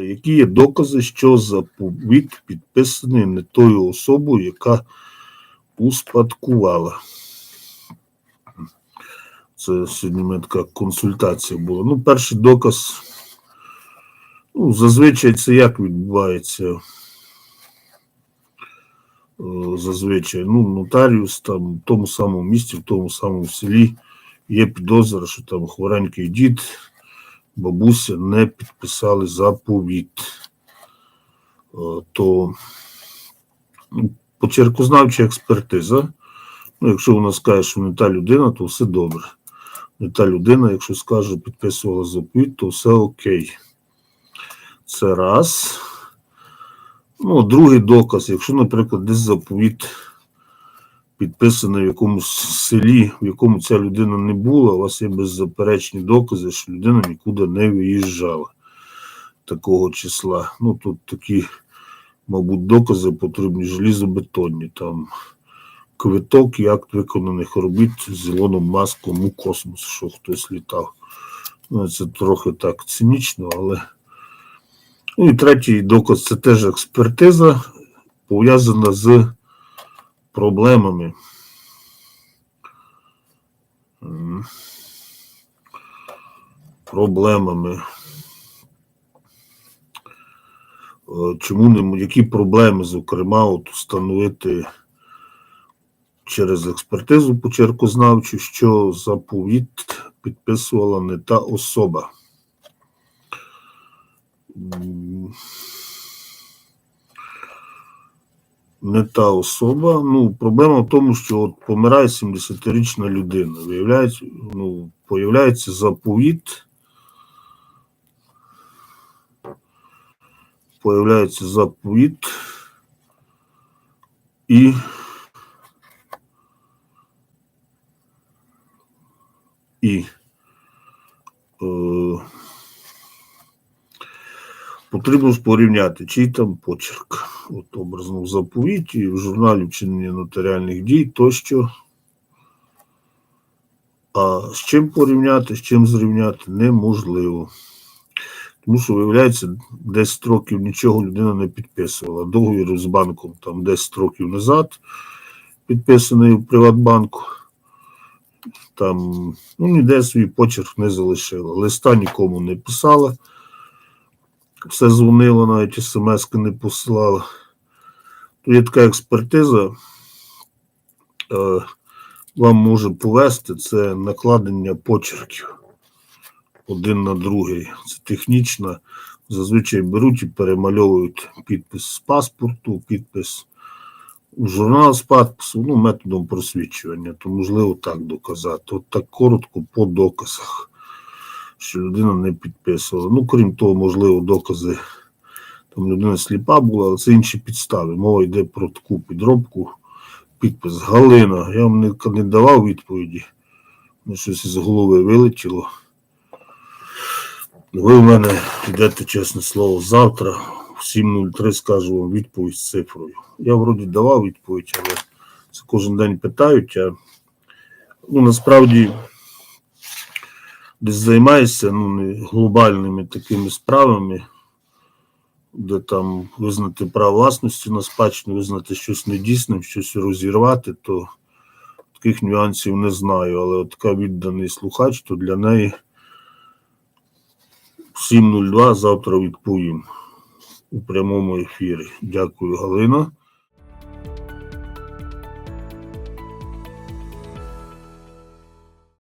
Але які є докази, що заповіт підписаний не тою особою, яка успадкувала? Це сьогодні мене така консультація була. Ну, перший доказ. Ну, зазвичай це як відбувається? Е, Зазвичай, ну, нотаріус там в тому самому місті, в тому самому селі є підозра, що там хворенький дід, бабуся не підписали заповіт. Е, То ну, почеркознавча експертиза. Ну, якщо вона скаже, що не та людина, то все добре. Не та людина, якщо скаже, підписувала заповіт, то все окей. Це раз. Ну, другий доказ, якщо, наприклад, десь заповіт підписаний в якомусь селі, в якому ця людина не була, у вас є беззаперечні докази, що людина нікуди не виїжджала такого числа. Ну, тут такі, мабуть, докази потрібні желізобетонні. Там квиток і акт виконаних робіт з Ілоном Маском у космос, що хтось літав. Ну, це трохи так цинічно, але. Ну і третій доказ це теж експертиза, пов'язана з проблемами. Проблемами. Е, Чому не які проблеми, зокрема, от встановити через експертизу почеркознавчу, що заповіт підписувала не та особа. Не та особа. Ну, проблема в тому, що от помирає 70-річна людина. Виявляється, ну, появляється заповіт. Появляється заповіт і і Потрібно ж порівняти, чий там почерк. От образно в заповіті, в журналі вчинення нотаріальних дій тощо. А з чим порівняти, з чим зрівняти неможливо. Тому що, виявляється, 10 років нічого людина не підписувала. Договір з банком там 10 років назад, підписаний у Приватбанку. Там ну, ніде свій почерк не залишила. Листа нікому не писала все дзвонило, навіть смс не посилала. Тут є така експертиза, е, вам може повести це накладення почерків один на другий. Це технічно. Зазвичай беруть і перемальовують підпис з паспорту, підпис у журнал з підпису, ну, методом просвічування, то можливо так доказати. От так коротко по доказах що людина не підписувала. Ну, крім того, можливо, докази. Там людина сліпа була, але це інші підстави. Мова йде про таку підробку, підпис Галина. Я вам не, не давав відповіді. Мені щось із голови вилетіло. Ви в мене йдете, чесне слово, завтра в 7.03 скажу вам відповідь з цифрою. Я вроді давав відповідь, але це кожен день питають. А ну, насправді займаєшся ну, глобальними такими справами, де там визнати право власності на спадщину, визнати щось недійсним, щось розірвати, то таких нюансів не знаю. Але от така відданий слухач, то для неї 7.02 завтра відповім у прямому ефірі. Дякую, Галина.